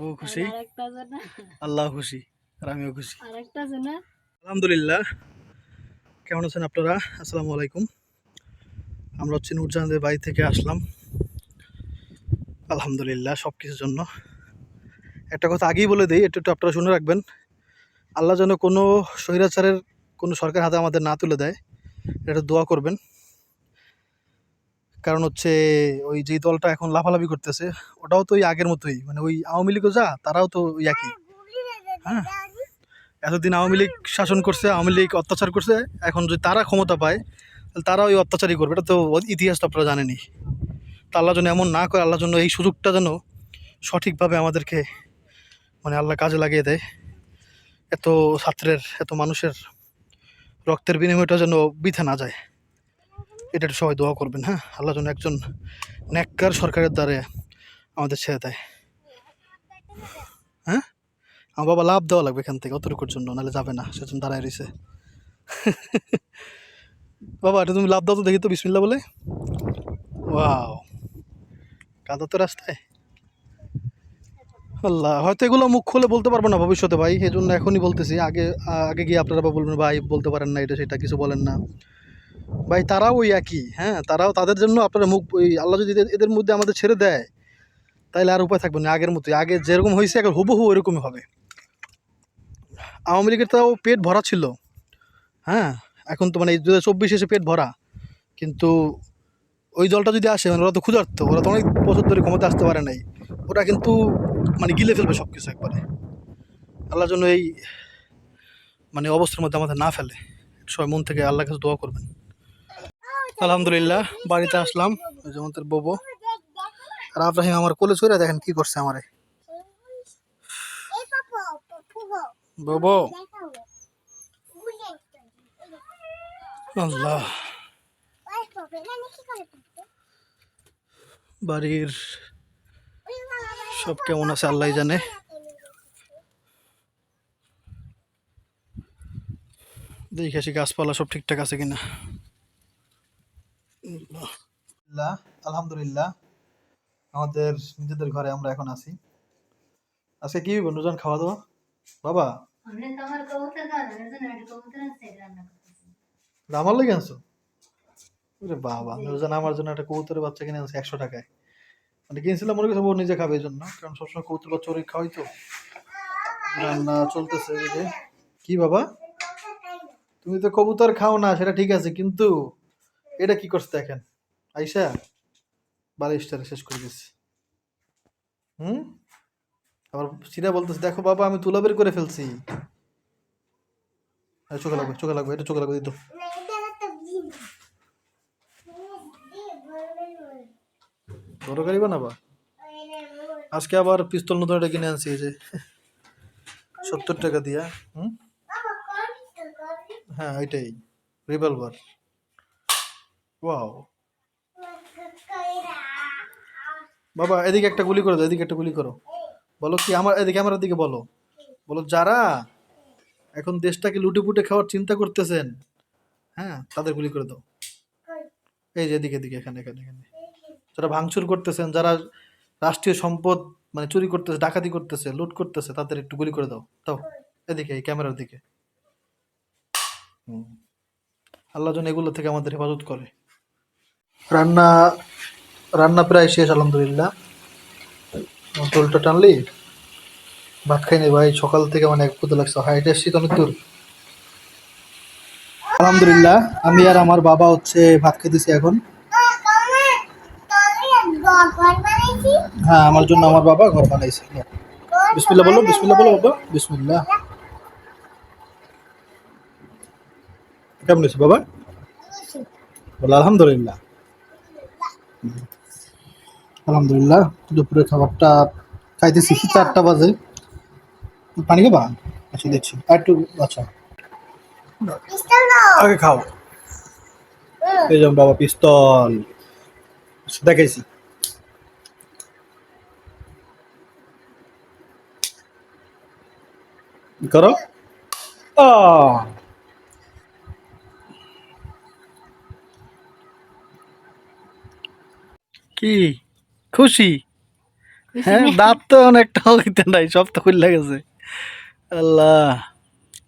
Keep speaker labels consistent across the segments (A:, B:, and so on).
A: বউ খুশি? আল্লাহ খুশি আর আমিও খুশি। আলহামদুলিল্লাহ। কেমন আছেন আপনারা? আসসালামু আলাইকুম। আমরা হচ্ছে নুরজাহানদের বাড়ি থেকে আসলাম। আলহামদুলিল্লাহ সব কিছুর জন্য। একটা কথা আগেই বলে দিই একটু একটু আপনারা শুনে রাখবেন। আল্লাহ যেন কোনো স্বৈরাচারের কোনো সরকার হাতে আমাদের না তুলে দেয় এটা দোয়া করবেন। কারণ হচ্ছে ওই যে দলটা এখন লাফালাফি করতেছে, ওটাও তো ওই আগের মতোই। মানে ওই আওয়ামী লীগও যা, তারাও তো ওই একই। হ্যাঁ। এতদিন আওয়ামী লীগ শাসন করছে, আওয়ামী লীগ অত্যাচার করছে, এখন যদি তারা ক্ষমতা পায়, তাহলে তারা ওই অত্যাচারই করবে। এটা তো ইতিহাস তো আপনারা জানেনই। তা আল্লাহ যেন এমন না করে, আল্লাহ জন্য এই সুযোগটা যেন সঠিকভাবে আমাদেরকে মানে আল্লাহ কাজে লাগিয়ে দেয়। এত ছাত্রের, এত মানুষের রক্তের বিনিময়টা যেন বৃথা না যায়। এটা সবাই দোয়া করবেন হ্যাঁ? আল্লাহ যেন একজন ন্যাক্কার সরকারের দ্বারে আমাদের ছেড়ে দেয়। হ্যাঁ? আমার বাবা লাভ দেওয়া লাগবে এখান থেকে, অতটুকুর জন্য, নাহলে যাবে না সেজন্য দাঁড়ায় রয়েছে। বাবা, এটা তুমি লাভ দাও তো দেখি তো বিসমিল্লা বলে। ওয়াও, কাদা তো রাস্তায়। আল্লাহ, হয়তো এগুলো মুখ খুলে বলতে পারব না ভবিষ্যতে ভাই এই জন্য এখনই বলতেছি। আগে আগে গিয়ে আপনারা বলবেন, ভাই বলতে পারেন না, এটা সেটা কিছু বলেন না। ভাই, তারাও ওই একই হ্যাঁ? তারাও তাদের জন্য আপনারা মুখ, ওই আল্লাহ যদি এদের- মধ্যে আমাদের ছেড়ে দেয় তাহলে আর উপায় থাকবে না, আগের মতোই। আগে যেরকম হয়েছে এখন হুবহু ওইরকমই হবে। আওয়ামী লীগের তাও পেট ভরা ছিল হ্যাঁ? এখন তো মানে দু হাজার এসে পেট ভরা। কিন্তু ওই দলটা যদি আসে মানে ওরা তো ক্ষুধার্ত, ওরা তো অনেক বছর ধরে ক্ষমতা আসতে পারে নাই। ওরা কিন্তু মানে গিলে ফেলবে সব কিছু একবারে। আল্লাহর জন্য এই মানে অবস্থার মধ্যে আমাদের না ফেলে। সবাই মন থেকে আল্লাহ কাছে দোয়া করবেন। আলহামদুলিল্লাহ, বাড়িতে আসলাম। যেমন তোর ববো। আর আব্রাহিম আমার কোলে চলে দেখেন কি করছে আমারে। ববো। আল্লাহ। বাড়ির সব কেমন আছে আল্লাহ জানে। দেখে আসি গাছপালা সব ঠিকঠাক আছে কিনা। আলহামদুলিল্লাহ। আমাদের নিজেদের ঘরে আমরা এখন আছি। আজকে কি বন্ধুজন খাওয়া দাওয়া? বাবা?
B: আমরা
A: লেগে আনছো? বাবা নুরজান আমার জন্য একটা কবুতরের বাচ্চা কিনে আনছে একশো টাকায়। মানে কিনছিলাম মনে করছে নিজে খাবে এই জন্য কারণ সবসময় কবুতর বাচ্চা ওরই খাওয়াই তো। রান্না চলতেছে কি বাবা? তুমি তো কবুতর খাও না সেটা ঠিক আছে কিন্তু এটা কি করছে দেখেন? আইসা বারো বালিশটারে শেষ করে দিচ্ছে হুম? আবার সিরা বলতেছে দেখো বাবা আমি তুলা বের করে ফেলছি। চোখে লাগবে চোখে লাগবে এটা চোখে লাগবে দিত। তরকারি বানাবা? আজকে আবার পিস্তল নতুন একটা কিনে আনছি যে। সত্তর টাকা দিয়া হুম? হ্যাঁ এটাই রিভলভার। ওয়াও বাবা এদিকে একটা গুলি করো দাও, এদিকে একটা গুলি করো। বলো কি আমার এদিকে আমার দিকে বলো। বলো যারা এখন দেশটাকে লুটে পুটে খাওয়ার চিন্তা করতেছেন হ্যাঁ তাদের গুলি করে দাও। এই যে এদিকে এদিকে এখানে এখানে এখানে। যারা ভাঙচুর করতেছেন যারা রাষ্ট্রীয় সম্পদ মানে চুরি করতেছে ডাকাতি করতেছে লুট করতেছে তাদের একটু গুলি করে দাও। দাও এদিকে এই ক্যামেরার দিকে। হুম। আল্লাহ যেন এগুলো থেকে আমাদের হেফাজত করে। রান্না রান্না প্রায় শেষ, আলহামদুলিল্লাহ। টোলটা টানলি, ভাত খাইনি ভাই, সকাল থেকে মানে এক লাগছে। হাইট এসছি তো অনেক দূর। আলহামদুলিল্লাহ, আমি আর আমার বাবা হচ্ছে ভাত খেতেছি এখন। হ্যাঁ আমার জন্য আমার বাবা ঘর বানাইছে। বিসমিল্লাহ বলো বিসমিল্লাহ বলো বাবা, বিসমিল্লাহ। কেমন বাবা? বলো, আলহামদুলিল্লাহ। হুম। আলহামদুলিল্লাহ দুপুরে খাবারটা খাইতেছি চারটা বাজে। পানি খাবা? আচ্ছা দেখছি। আর একটু আচ্ছা। আগে খাও। এই যেমন বাবা পিস্তল। আচ্ছা, দেখাইছি। করো। আহ! কি? খুশি? হ্যাঁ দাঁত তো অনেকটাও দিতে নাই সব তো খুললে গেছে। আল্লাহ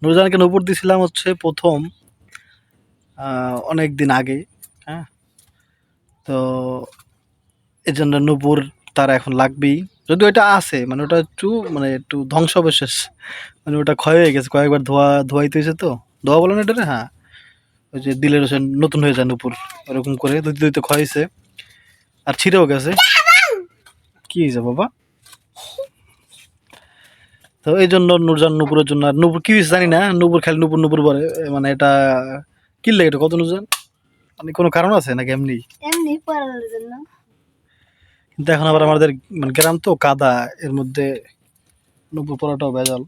A: নুরজানকে নূপুর দিছিলাম হচ্ছে প্রথম অনেক দিন আগে হ্যাঁ? তো এই জন্য নূপুর তার এখন লাগবেই। যদি এটা আছে মানে ওটা একটু মানে একটু ধ্বংসাবশেষ মানে ওটা ক্ষয় হয়ে গেছে কয়েকবার ধোয়া ধোয়াইতে হয়েছে তো। ধোয়া বলে না এটা রে? হ্যাঁ? ওই যে দিলের হোসেন নতুন হয়ে যায় নূপুর ওরকম করে দুই দুইতে ক্ষয় হয়েছে। আর ছিঁড়েও গেছে। কি হয়েছে বাবা? তো এই জন্য নুরজান নূপুরের জন্য আর নূপুর কি হয়েছে জানি না নূপুর খালি নূপুর নূপুর বলে মানে এটা কিনলে এটা কত নূরজান? মানে কোনো কারণ আছে নাকি এমনি?
B: এমনি পড়ানোর জন্য।
A: কিন্তু এখন আবার আমাদের মানে গ্রাম তো কাদা এর মধ্যে নূপুর পড়াটাও ভেজাল।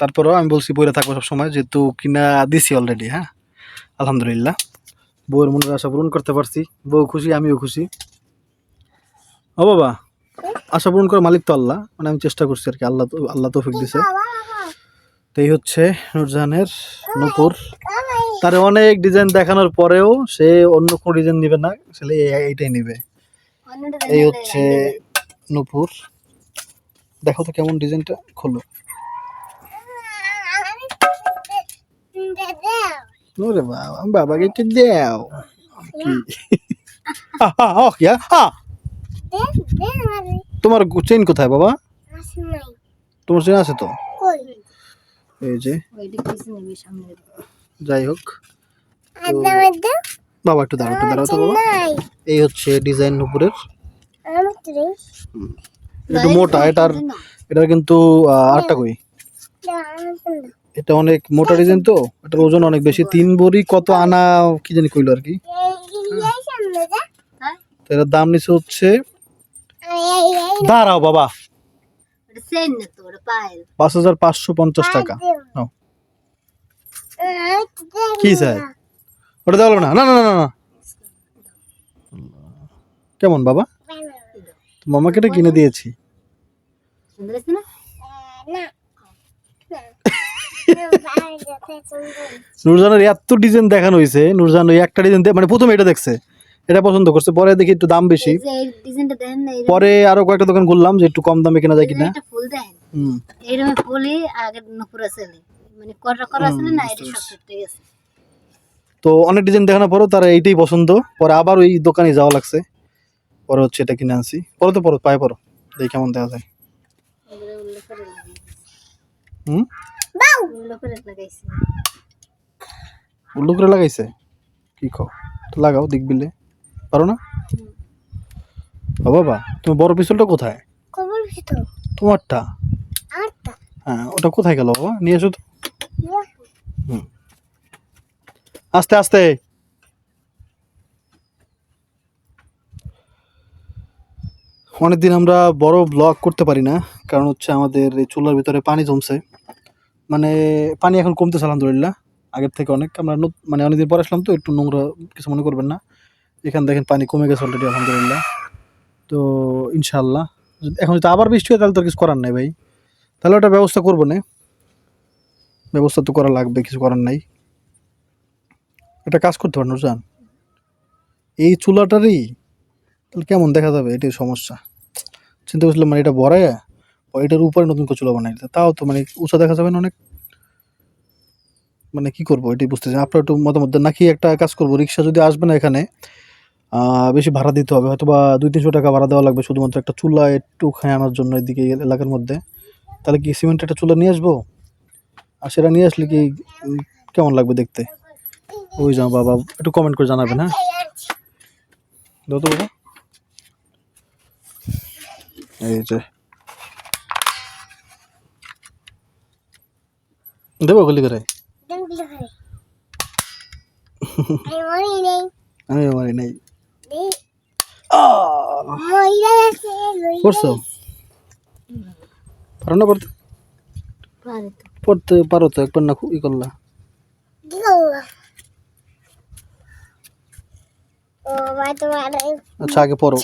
A: তারপরেও আমি বলছি বইরে থাকব সবসময় যেহেতু কিনা দিছি অলরেডি হ্যাঁ? আলহামদুলিল্লাহ। বউয়ের মনের আশা পূরণ করতে পারছি বউ খুশি আমিও খুশি। ও বাবা আশা পূরণ করার মালিক তো আল্লাহ মানে আমি চেষ্টা করছি আর কি আল্লাহ তো আল্লাহ তো তৌফিক দিছে। তো এই হচ্ছে নুরজাহানের নূপুর। তার অনেক ডিজাইন দেখানোর পরেও সে অন্য কোনো ডিজাইন নেবে না সে এইটাই নেবে। এই হচ্ছে নূপুর। দেখো তো কেমন ডিজাইনটা খোলো। ওরে বাবা বাবাকে একটু দাও। কি? কি, আ? আ, তোমার চেইন কোথায় বাবা? তোমার চেইন আছে তো? এই যে। যাই হোক বাবা একটু দাঁড়াও একটু দাঁড়াও তো বাবা। এই হচ্ছে ডিজাইন উপরের। একটু মোটা এটার এটার কিন্তু আটটা কই? এটা অনেক মোটা ডিজাইন তো এটার ওজন অনেক বেশি। তিন বড়ি কত আনা কি জানি কইলো আর কি।
B: হ্যাঁ
A: তো এটার দাম নিচে হচ্ছে দাঁড়াও বাবা। পাঁচ হাজার পাঁচশো পঞ্চাশ টাকা। কি স্যার? ওটা দেওয়া না। না না না না, কেমন বাবা? মামাকে এটা কিনে দিয়েছি। নুরজানের এত ডিজাইন দেখানো হয়েছে। নুরজান ওই একটা ডিজাইন মানে প্রথমে এটা দেখছে। এটা পছন্দ করছে। পরে দেখি একটু দাম বেশি। পরে আরও কয়েকটা দোকান ঘুরলাম যে একটু কম দামে কেনা যায় কিনা।
B: ফুল দেন।
A: হুম।
B: ফুলই আগে নুপুর আছে মানে করা করা আছে না এটা সব কেটে গেছে।
A: তো অনেক ডিজাইন দেখানোর পরেও তার এইটাই পছন্দ। পরে আবার ওই দোকানে যাওয়া লাগছে। পরে হচ্ছে এটা কিনে আনছি। পরে তো পরো পায়ে পরো। দেখি কেমন দেখা যায়। হুম? উল্লু করে লাগাইছে। কি খাও তো লাগাও দেখবিলে। পারো না? ও বাবা তুমি বড় পিস্তলটা কোথায়? তোমারটা? হ্যাঁ ওটা কোথায় গেল বাবা? নিয়ে এসো তো। হুম। আস্তে আস্তে। অনেকদিন আমরা বড় ব্লগ করতে পারি না কারণ হচ্ছে আমাদের এই চুলার ভিতরে পানি জমছে। মানে পানি এখন কমতেছে আলহামদুলিল্লাহ। আগের থেকে অনেক আমরা মানে অনেকদিন পর আসলাম তো একটু নোংরা কিছু মনে করবেন না। এখানে দেখেন পানি কমে গেছে অলরেডি আলহামদুলিল্লাহ। তো ইনশাল্লাহ এখন যদি আবার বৃষ্টি হয়, তাহলে তো কিছু করার নাই ভাই। তাহলে ওটা ব্যবস্থা করব না। ব্যবস্থা তো করা লাগবে, কিছু করার নাই। এটা কাজ করতে পারেন জান এই চুলাটারই তাহলে কেমন দেখা যাবে? এটাই সমস্যা। চিন্তা করছিলাম মানে এটা বড়ায় এটার উপরে নতুন করে চুলা বানাই। তাও তো মানে উঁচা দেখা যাবে না অনেক। মানে কি করব, এটাই বুঝতেছি আপনার একটু মতামত নাকি একটা কাজ করব, রিক্সা যদি আসবে না এখানে বেশি ভাড়া দিতে হবে। হয়তো বা দুই তিনশো টাকা ভাড়া দেওয়া লাগবে শুধুমাত্র একটা চুলা একটু খায় আনার জন্য এদিকে এলাকার মধ্যে। তাহলে কি সিমেন্ট একটা চুলা নিয়ে আসব? আর সেটা নিয়ে আসলে কি কেমন লাগবে দেখতে? ওই যাও বাবা একটু কমেন্ট করে জানাবেন হ্যাঁ? দাও তো বাবা। এই যে। দেবো গুলি করে? আমি আমার নেই। করছ পারো না পড়তে? পড়তে পারো তো একবার না ই করলা। আচ্ছা আগে পড়ো।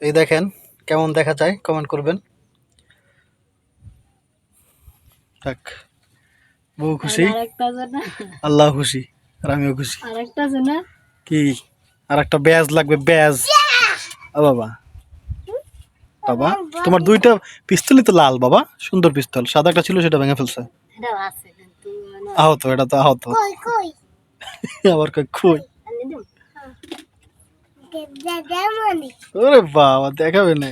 A: এই দেখেন কেমন দেখা যায় কমেন্ট করবেন। থাক বউ খুশি। আল্লাহ খুশি আর আমিও খুশি।
B: আরেকটা আছে না?
A: কি? আর একটা ব্যাজ লাগবে ব্যাজ। আ বাবা। বাবা তোমার দুইটা পিস্তলই তো লাল বাবা। সুন্দর পিস্তল। সাদা একটা ছিল সেটা ভেঙে ফেলছে। আহত এটা তো আহত।
B: কই
A: আবার কই খুই ওরে বাবা দেখাবে না।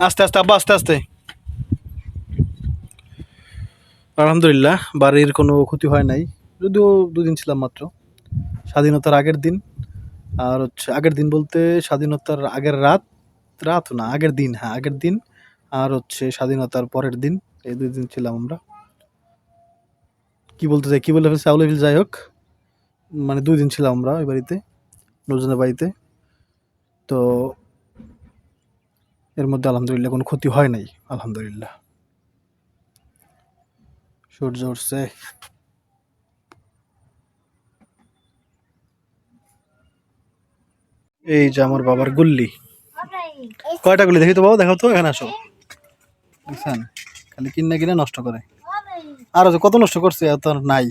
A: আস্তে আস্তে আব্বা আস্তে আস্তে। আলহামদুলিল্লাহ বাড়ির কোনো ক্ষতি হয় নাই। যদিও দুদিন ছিলাম মাত্র। স্বাধীনতার আগের দিন। আর হচ্ছে আগের দিন বলতে স্বাধীনতার আগের রাত রাত না, আগের দিন হ্যাঁ আগের দিন। আর হচ্ছে স্বাধীনতার পরের দিন, এই দুই দিন ছিলাম আমরা। কি বলতে চাই, কী বলে ফেলছি? আউলে যাই হোক। মানে দুই দিন ছিলাম আমরা ওই বাড়িতে নজনের বাড়িতে। তো এর মধ্যে আলহামদুলিল্লাহ কোনো ক্ষতি হয় নাই, আলহামদুলিল্লাহ। সূর্য উঠছে। এই যে আমার বাবার গুল্লি। কয়টা গুলি দেখি তো বাবা দেখো তো, এখানে আসো। বুঝছেন খালি কিনে কিনে নষ্ট করে। আর কত নষ্ট করছে, এত আর নাই।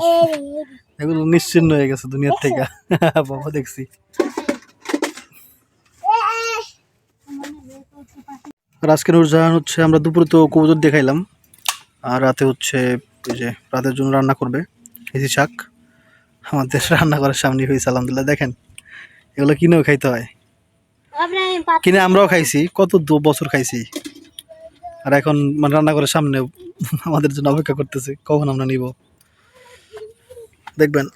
A: এগুলো নিশ্চিন্ন হয়ে গেছে দুনিয়ার থেকে। বাবা, দেখছি। আর আজকের উজান হচ্ছে আমরা দুপুরে তো কবুতর দেখাইলাম আর রাতে হচ্ছে ওই যে রাতের জন্য রান্না করবে হেসি শাক আমাদের রান্না করার সামনে হয়েছে, আলহামদুলিল্লাহ। দেখেন এগুলো কিনেও খাইতে হয়। কিনে আমরাও খাইছি কত দু বছর খাইছি। আর এখন মানে রান্না করার সামনে আমাদের জন্য অপেক্ষা করতেছে কখন আমরা নিব? দেখবেন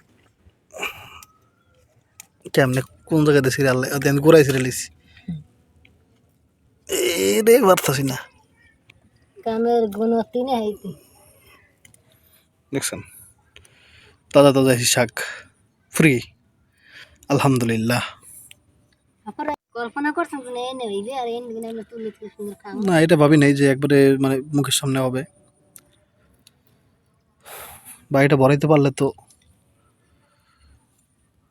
A: কেমনে কোন জায়গাতে সিরিয়াল আমি গোড়াই সিরিয়াল রে পারতাছি না।
B: কামের গুণতি না হইতে
A: দেখছেন? তাজা তাজা শাক। ফ্রি আলহামদুলিল্লাহ। না এটা ভাবি নাই যে একবারে মানে মুখের সামনে হবে। বাড়িটা ভরাইতে পারলে তো।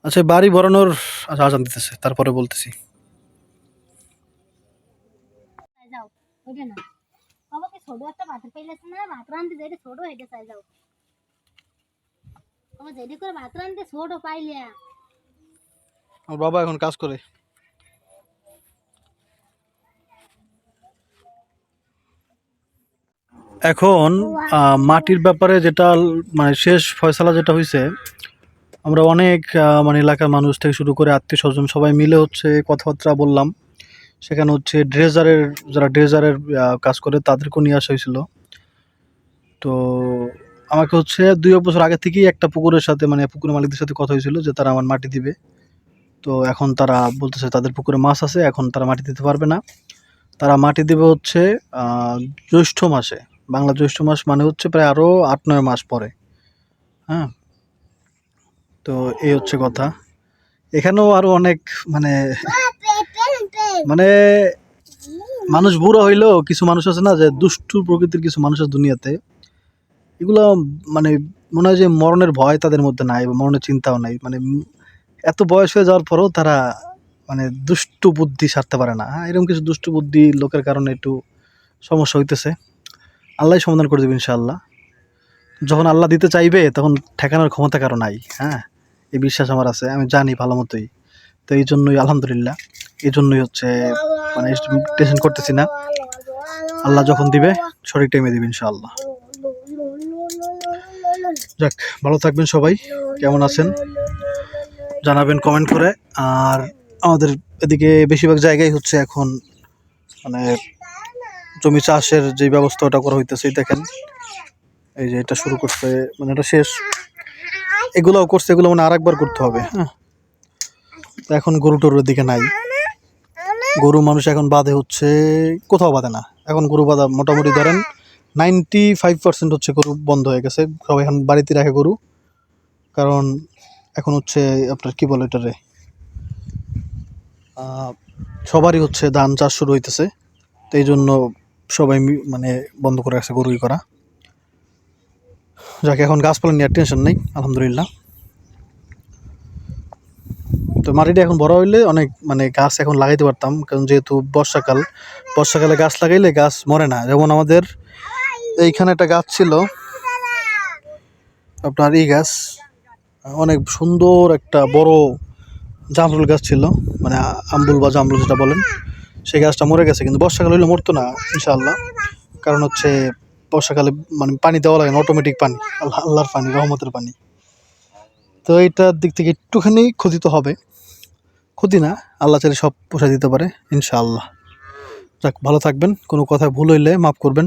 A: আচ্ছা বাড়ি ভরানোর আচ্ছা আজান দিতেছে তারপরে বলতেছি।
B: ছোট এটা করে ভাত রান্ধতে ছোট পাইলে
A: আমার বাবা এখন কাজ করে। এখন মাটির ব্যাপারে যেটা মানে শেষ ফয়সালা যেটা হয়েছে আমরা অনেক মানে এলাকার মানুষ থেকে শুরু করে আত্মীয় স্বজন সবাই মিলে হচ্ছে কথাবার্তা বললাম। সেখানে হচ্ছে ড্রেজারের, যারা ড্রেজারের কাজ করে তাদেরকেও নিয়ে আসা হয়েছিল। তো আমাকে হচ্ছে দুই বছর আগে থেকেই একটা পুকুরের সাথে মানে পুকুরের মালিকদের সাথে কথা হয়েছিল যে তারা আমার মাটি দিবে। তো এখন তারা বলতেছে তাদের পুকুরে মাছ আছে, এখন তারা মাটি দিতে পারবে না। তারা মাটি দেবে হচ্ছে জ্যৈষ্ঠ মাসে। বাংলা জ্যৈষ্ঠ মাস মানে হচ্ছে প্রায় আরও আট নয় মাস পরে। হ্যাঁ? তো এই হচ্ছে কথা। এখানেও আরও অনেক মানে মানে মানুষ বুড়ো হইলেও কিছু মানুষ আছে না যে দুষ্টু প্রকৃতির কিছু মানুষ আছে দুনিয়াতে। এগুলো মানে মনে হয় যে মরণের ভয় তাদের মধ্যে নাই মরণের চিন্তাও নাই। মানে এত বয়স হয়ে যাওয়ার পরেও তারা মানে দুষ্টু বুদ্ধি সারতে পারে না। হ্যাঁ এরকম কিছু দুষ্টু বুদ্ধি লোকের কারণে একটু সমস্যা হইতেছে। আল্লাহ সমাধান করে দেবে ইনশাআল্লাহ। যখন আল্লাহ দিতে চাইবে, তখন ঠেকানোর ক্ষমতা কারও নাই। হ্যাঁ এই বিশ্বাস আমার আছে, আমি জানি ভালো মতোই। তো এই জন্যই আলহামদুলিল্লাহ, এই জন্যই হচ্ছে মানে টেনশন করতেছি না। আল্লাহ যখন দিবে, সঠিক টাইমে দিবে ইনশাআল্লাহ। যাক, ভালো থাকবেন সবাই। কেমন আছেন? জানাবেন কমেন্ট করে। আর আমাদের এদিকে বেশিরভাগ জায়গায় হচ্ছে এখন মানে জমি চাষের যে ব্যবস্থা ওটা করা হইতেছে দেখেন। এই যে এটা শুরু করছে মানে এটা শেষ। এগুলোও করছে, এগুলো মানে আরেকবার করতে হবে হ্যাঁ। এখন গরু টরুর দিকে নাই। গরু মানুষ এখন বাঁধে হচ্ছে, কোথাও বাঁধে না। এখন গরু বাঁধা মোটামুটি ধরেন নাইনটি ফাইভ পার্সেন্ট হচ্ছে গরু বন্ধ হয়ে গেছে। সবাই এখন বাড়িতে রাখে গরু। কারণ এখন হচ্ছে আপনার কি বলে এটারে? সবারই হচ্ছে ধান চাষ শুরু হইতেছে। তো এই জন্য সবাই মানে বন্ধ করে রাখছে গরুই করা। যাকে, এখন গাছপালা নিয়ে টেনশন নেই, আলহামদুলিল্লাহ। তো মাটিটা এখন বড় হইলে অনেক মানে গাছ এখন লাগাইতে পারতাম। কারণ যেহেতু বর্ষাকাল, বর্ষাকালে গাছ লাগাইলে গাছ মরে না। যেমন আমাদের এইখানে একটা গাছ ছিল, আপনার এই গাছ অনেক সুন্দর একটা বড় জামরুল গাছ ছিল মানে আম্বুল বা জামরুল যেটা বলেন, সেই গাছটা মরে গেছে, কিন্তু বর্ষাকালে হইলে মরতো না, ইনশাআল্লাহ। কারণ হচ্ছে বর্ষাকালে মানে পানি দেওয়া লাগে না অটোমেটিক পানি, আল্লাহ, আল্লাহর পানি, রহমতের পানি। তো এইটার দিক থেকে একটুখানি ক্ষতি তো হবে। ক্ষতি না, আল্লাহ চাইলে সব পোষায় দিতে পারে, ইনশাআল্লাহ। যাক, ভালো থাকবেন, কোনো কথায় ভুল হইলে মাফ করবেন।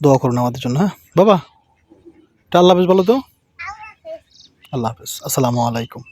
A: দোয়া করুন আমাদের জন্য হ্যাঁ? বাবা তা আল্লাহ হাফেজ বলো তো? আল্লাহ হাফেজ। আসসালামু আলাইকুম।